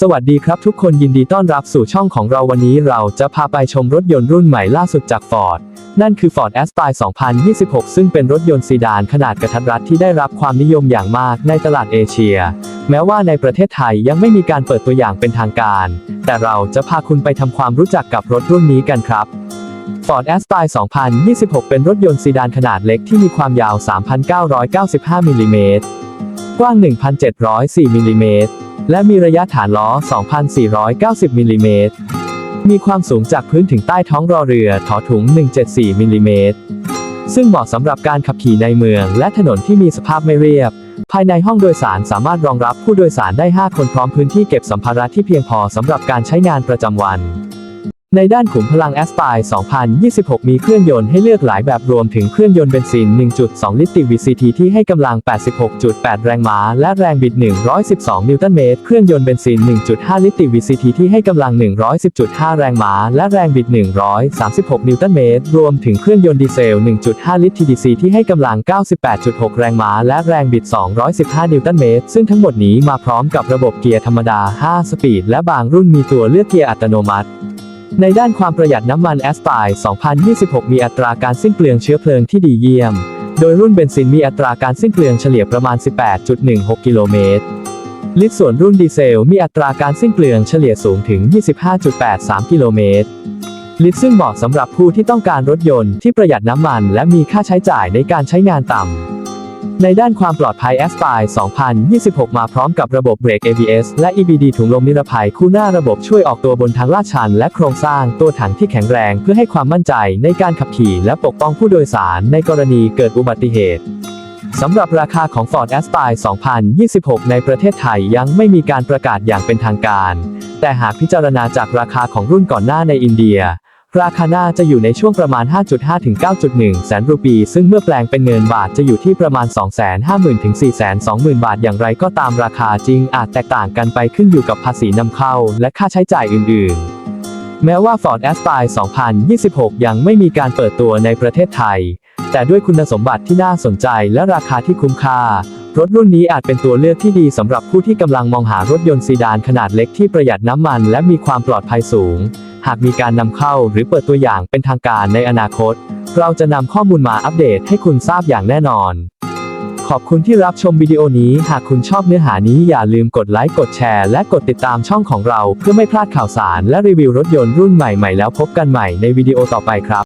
สวัสดีครับทุกคนยินดีต้อนรับสู่ช่องของเราวันนี้เราจะพาไปชมรถยนต์รุ่นใหม่ล่าสุดจาก Ford นั่นคือ Ford a s t y 2026 ซึ่งเป็นรถยนต์ซีดานขนาดกระทัดรัดที่ได้รับความนิยมอย่างมากในตลาดเอเชีย แม้ว่าในประเทศไทยยังไม่มีการเปิดตัวอย่างเป็นทางการ แต่เราจะพาคุณไปทำความรู้จักกับรถรุ่นนี้กันครับ Ford a s t y 2026 เป็นรถยนต์ซีดานขนาดเล็กที่มีความยาว 3,995มิลลิเมตรกว้าง 1,704มิลลิเมตร และมีระยะฐานล้อ 2,490มิลลิเมตร มีความสูงจากพื้นถึงใต้ท้องรอเรือถอถุง 174มิลลิเมตร ซึ่งเหมาะสำหรับการขับขี่ในเมือง และถนนที่มีสภาพไม่เรียบ ภายในห้องโดยสารสามารถรองรับผู้โดยสารได้ 5 คนพร้อมพื้นที่เก็บสัมภาระที่เพียงพอสำหรับการใช้งานประจำวัน ในด้านขุมพลัง a s t y 2026 มีเครื่องยนต์ให้เลือกหลายแบบรวมถึงเครื่องยนต์เบนซิน 1.2 ลิตร VCT ที่ให้กำลัง 86.8 แรงม้า และแรงบิด 112 นิวตันเมตร เครื่องยนต์เบนซิน 1.5 ลิตร VCT ที่ให้กำลัง 110.5 แรงม้า และแรงบิด 136 นิวตันเมตร รวมถึงเครื่องยนต์ดีเซล 1.5 ลิตร TDC ที่ให้กำลัง 98.6 แรงม้า และแรงบิด 215 นิวตันเมตร ซึ่งทั้งหมดนี้มาพร้อมกับระบบเกียร์ธรรมดา 5 สปีด และบางรุ่นมีตัวเลือกเกียร์อัตโนมัติ ในด้านความประหยัดน้ำมัน a s t y 2026 มีอัตราการสิ้นเปลืองเชื้อเพลิงที่ดีเยี่ยม โดยรุ่นเบนซินมีอัตราการสิ้นเปลืองเฉลี่ยประมาณ 18.16 กิโลเมตร ลิตรส่วนรุ่นดีเซลมีอัตราการสิ้นเปลืองเฉลี่ยสูงถึง 25.83 กิโลเมตร ลิตรซึ่งเหมาะสำหรับผู้ที่ต้องการรถยนต์ที่ประหยัดน้ำมันและมีค่าใช้จ่ายในการใช้งานต่ำ ในด้านความปลอดภัย a s t y 2026 มาพร้อมกับระบบเบรก ABS และ EBD ถุงลมนิรภัยคู่หน้าระบบช่วยออกตัวบนทางลาดชัน และโครงสร้างตัวถังที่แข็งแรงเพื่อให้ความมั่นใจในการขับขี่และปกป้องผู้โดยสารในกรณีเกิดอุบัติเหตุสำหรับราคาของ Ford a s t y 2026 ในประเทศไทยยังไม่มีการประกาศอย่างเป็นทางการ แต่หากพิจารณาจากราคาของรุ่นก่อนหน้าในอินเดีย ราคาหน่าจะอยู่ในช่วงประมาณ 5.5 ถึง 9.1 แสนรูปี ซึ่งเมื่อแปลงเป็นเงินบาทจะอยู่ที่ประมาณ 250,000 ถึง 420,000 บาท อย่างไรก็ตามราคาจริงอาจแตกต่างกันไปขึ้นอยู่กับภาษีนำเข้า และค่าใช้จ่ายอื่น ๆ แม้ว่า Ford a s t y 2026 ยังไม่มีการเปิดตัวในประเทศไทย แต่ด้วยคุณสมบัติที่น่าสนใจและราคาที่คุ้มค่ารถรุ่นนี้อาจเป็นตัวเลือกที่ดีสำหรับผู้ที่กำลังมองหารถยนต์ซีดานขนาดเล็กที่ประหยัดน้ำมันและมีความปลอดภัยสูง หากมีการนำเข้าหรือเปิดตัวอย่างเป็นทางการในอนาคต เราจะนำข้อมูลมาอัปเดตให้คุณทราบอย่างแน่นอน ขอบคุณที่รับชมวิดีโอนี้ หากคุณชอบเนื้อหานี้อย่าลืมกดไลค์ กดแชร์ และกดติดตามช่องของเรา เพื่อไม่พลาดข่าวสารและรีวิวรถยนต์รุ่นใหม่ๆแล้วพบกันใหม่ในวิดีโอต่อไปครับ